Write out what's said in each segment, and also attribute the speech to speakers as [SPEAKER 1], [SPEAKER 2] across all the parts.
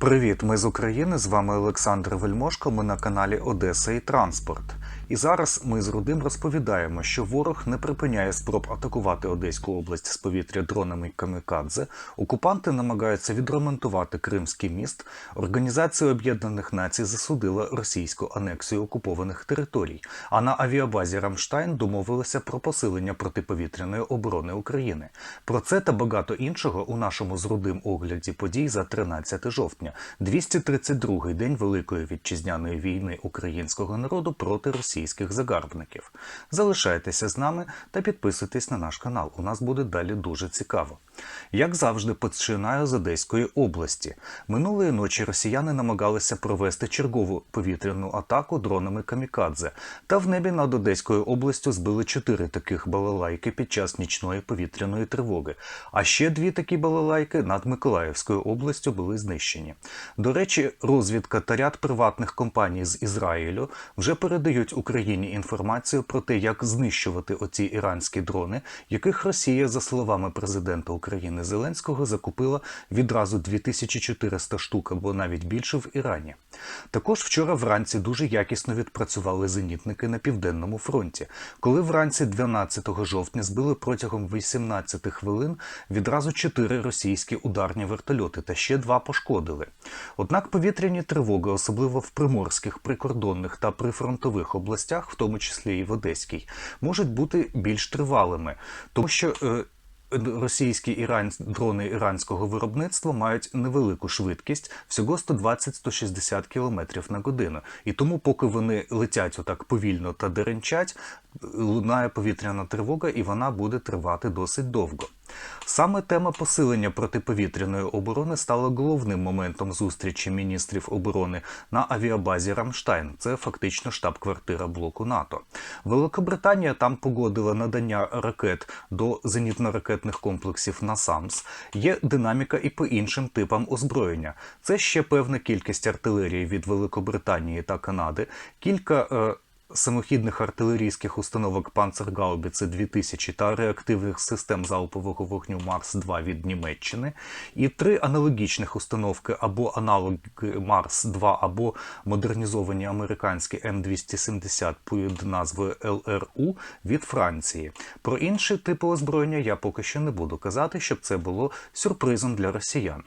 [SPEAKER 1] Привіт, ми з України. З вами Олександр Вельмошко. Ми на каналі Одеса і Транспорт. І зараз ми з Рудим розповідаємо, що ворог не припиняє спроб атакувати Одеську область з повітря дронами камікадзе. Окупанти намагаються відремонтувати Кримський міст. Організація Об'єднаних Націй засудила російську анексію окупованих територій. А на авіабазі Рамштайн домовилися про посилення протиповітряної оборони України. Про це та багато іншого у нашому з Рудим огляді подій за 13 жовтня, 232-й день Великої вітчизняної війни українського народу проти російських загарбників. Залишайтеся з нами та підписуйтесь на наш канал. У нас буде далі дуже цікаво. Як завжди, починаю з Одеської області. Минулої ночі росіяни намагалися провести чергову повітряну атаку дронами камікадзе, та в небі над Одеською областю збили чотири таких балалайки під час нічної повітряної тривоги. А ще дві такі балалайки над Миколаївською областю були знищені. До речі, розвідка та ряд приватних компаній з Ізраїлю вже передають Україні інформацію про те, як знищувати оці іранські дрони, яких Росія, за словами президента України Зеленського, закупила відразу 2400 штук або навіть більше в Ірані. Також вчора вранці дуже якісно відпрацювали зенітники на південному фронті, коли вранці 12 жовтня збили протягом 18 хвилин відразу чотири російські ударні вертольоти та ще два пошкодили. Однак повітряні тривоги, особливо в приморських, прикордонних та прифронтових областях, в тому числі і в Одеській, можуть бути більш тривалими, тому що. Е, Російські іран... дрони іранського виробництва мають невелику швидкість, всього 120-160 км на годину. І тому, поки вони летять отак повільно та деренчать, лунає повітряна тривога, і вона буде тривати досить довго. Саме тема посилення протиповітряної оборони стала головним моментом зустрічі міністрів оборони на авіабазі Рамштайн. Це фактично штаб-квартира блоку НАТО. Великобританія там погодила надання ракет до зенітно-ракетних комплексів НАСАМС. Є динаміка і по іншим типам озброєння. Це ще певна кількість артилерії від Великобританії та Канади, кілька. Е, самохідних артилерійських установок Панцергаубіце 2000 та реактивних систем залпового вогню Марс-2 від Німеччини, і три аналогічних установки або аналоги Марс-2, або модернізовані американські М270 під назвою ЛРУ від Франції. Про інші типи озброєння я поки що не буду казати, щоб це було сюрпризом для росіян.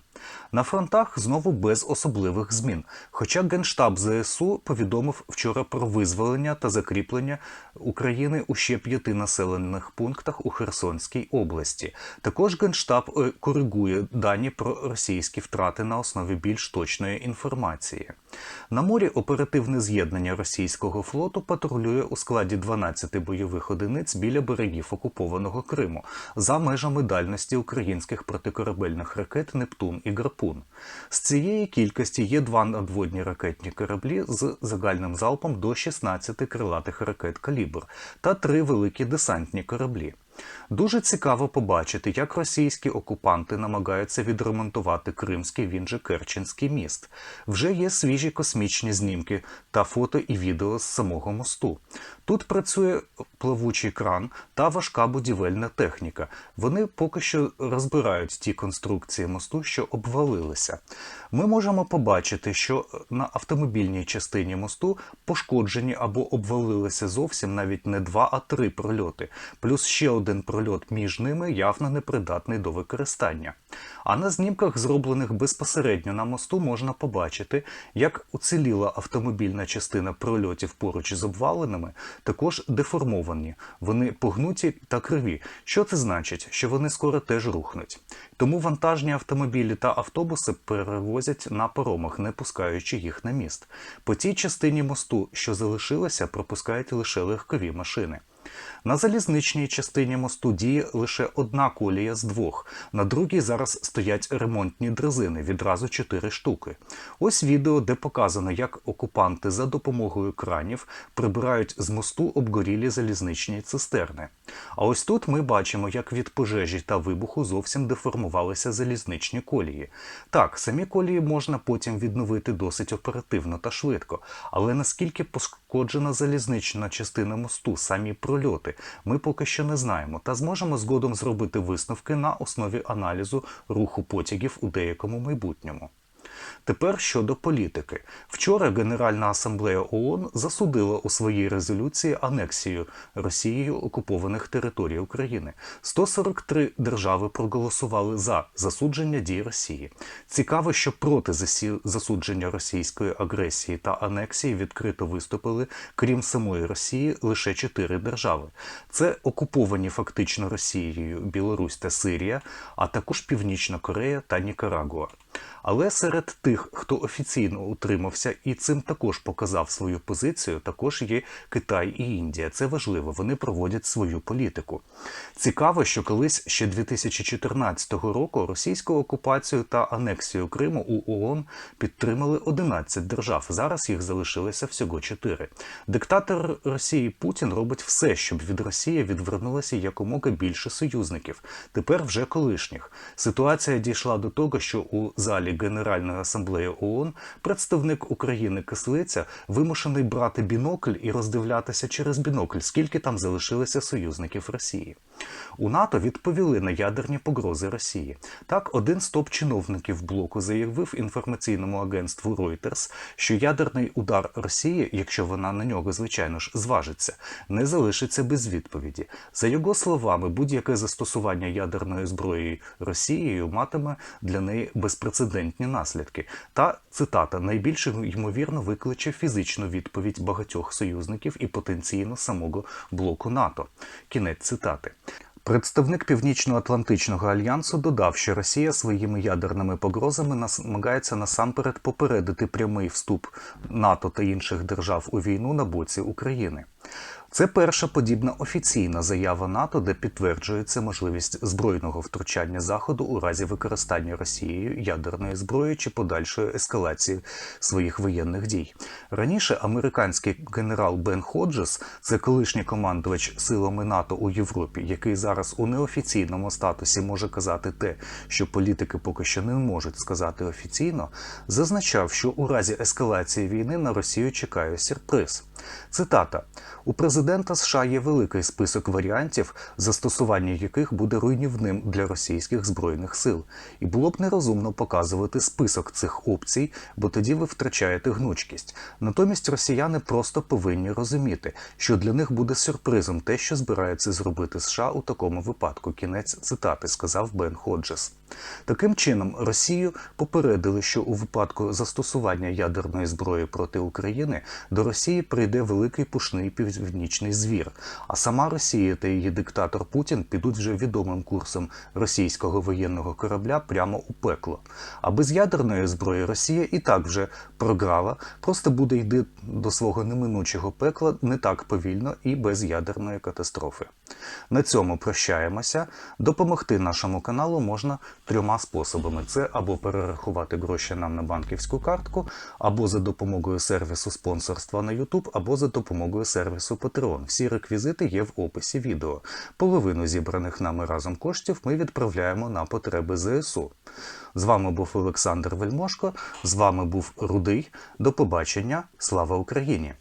[SPEAKER 1] На фронтах знову без особливих змін. Хоча Генштаб ЗСУ повідомив вчора про визволення та закріплення України у ще п'яти населених пунктах у Херсонській області. Також Генштаб е, коригує дані про російські втрати на основі більш точної інформації. На морі оперативне з'єднання російського флоту патрулює у складі 12 бойових одиниць біля берегів окупованого Криму за межами дальності українських протикорабельних ракет Нептун і Гарпун. З цієї кількості є два надводні ракетні кораблі з загальним залпом до 16 крилатих ракет калібр та три великі десантні кораблі. Дуже цікаво побачити, як російські окупанти намагаються відремонтувати Кримський він же Керченський міст. Вже є свіжі космічні знімки та фото і відео з самого мосту. Тут працює плавучий кран та важка будівельна техніка. Вони поки що розбирають ті конструкції мосту, що обвалилися. Ми можемо побачити, що на автомобільній частині мосту пошкоджені або обвалилися зовсім навіть не два, а три прольоти, плюс ще один прольот між ними явно непридатний до використання. А на знімках, зроблених безпосередньо на мосту, можна побачити, як уціліла автомобільна частина прольотів поруч з обваленими, також деформовані. Вони погнуті та криві. Що це значить? Що вони скоро теж рухнуть. Тому вантажні автомобілі та автобуси перевозять на паромах, не пускаючи їх на міст. По тій частині мосту, що залишилася, пропускають лише легкові машини. На залізничній частині мосту діє лише одна колія з двох. На другій зараз стоять ремонтні дрезини, відразу чотири штуки. Ось відео, де показано, як окупанти за допомогою кранів прибирають з мосту обгорілі залізничні цистерни. А ось тут ми бачимо, як від пожежі та вибуху зовсім деформувалися залізничні колії. Так, самі колії можна потім відновити досить оперативно та швидко, але наскільки пошкоджена залізнична частина мосту, самі прольоти, ми поки що не знаємо, та зможемо згодом зробити висновки на основі аналізу руху потягів у деякому майбутньому. Тепер щодо політики. Вчора Генеральна асамблея ООН засудила у своїй резолюції анексію Росією окупованих територій України. 143 держави проголосували за засудження дій Росії. Цікаво, що проти засудження російської агресії та анексії відкрито виступили, крім самої Росії, лише чотири держави. Це окуповані фактично Росією Білорусь та Сирія, а також Північна Корея та Нікарагуа. Але серед тих, хто офіційно утримався і цим також показав свою позицію, також є Китай і Індія. Це важливо. Вони проводять свою політику. Цікаво, що колись ще 2014 року російську окупацію та анексію Криму у ООН підтримали 11 держав. Зараз їх залишилося всього 4. Диктатор Росії Путін робить все, щоб від Росії відвернулося якомога більше союзників. Тепер вже колишніх. Ситуація дійшла до того, що у залі Генеральної асамблеї ООН представник України Кислиця вимушений брати бінокль і роздивлятися через бінокль, скільки там залишилося союзників Росії. У НАТО відповіли на ядерні погрози Росії. Так, один з топ-чиновників блоку заявив інформаційному агентству Reuters, що ядерний удар Росії, якщо вона на нього, звичайно ж, зважиться, не залишиться без відповіді. За його словами, будь-яке застосування ядерної зброї Росією матиме для неї безпрецедентні наслідки. Та цитата найбільше ймовірно викличе фізичну відповідь багатьох союзників і потенційно самого блоку НАТО. Кінець цитати. Представник Північно-Атлантичного альянсу додав, що Росія своїми ядерними погрозами намагається насамперед попередити прямий вступ НАТО та інших держав у війну на боці України. Це перша подібна офіційна заява НАТО, де підтверджується можливість збройного втручання Заходу у разі використання Росією ядерної зброї чи подальшої ескалації своїх воєнних дій. Раніше американський генерал Бен Ходжес, це колишній командувач силами НАТО у Європі, який зараз у неофіційному статусі може казати те, що політики поки що не можуть сказати офіційно, зазначав, що у разі ескалації війни на Росію чекає сюрприз. Цитата: у президента США є великий список варіантів, застосування яких буде руйнівним для російських збройних сил, і було б нерозумно показувати список цих опцій, бо тоді ви втрачаєте гнучкість. Натомість росіяни просто повинні розуміти, що для них буде сюрпризом те, що збирається зробити США у такому випадку. Кінець цитати сказав Бен Ходжес. Таким чином, Росію попередили, що у випадку застосування ядерної зброї проти України до Росії прийде великий пушний північний звір. А сама Росія та її диктатор Путін підуть вже відомим курсом російського воєнного корабля прямо у пекло. А без ядерної зброї Росія і так вже програла, просто буде йти до свого неминучого пекла не так повільно і без ядерної катастрофи. На цьому прощаємося. Допомогти нашому каналу можна трьома способами: це або перерахувати гроші нам на банківську картку, або за допомогою сервісу спонсорства на YouTube, або за допомогою сервісу Patreon. Всі реквізити є в описі відео. Половину зібраних нами разом коштів ми відправляємо на потреби ЗСУ. З вами був Олександр Вельмошко, з вами був Рудий. До побачення. Слава Україні!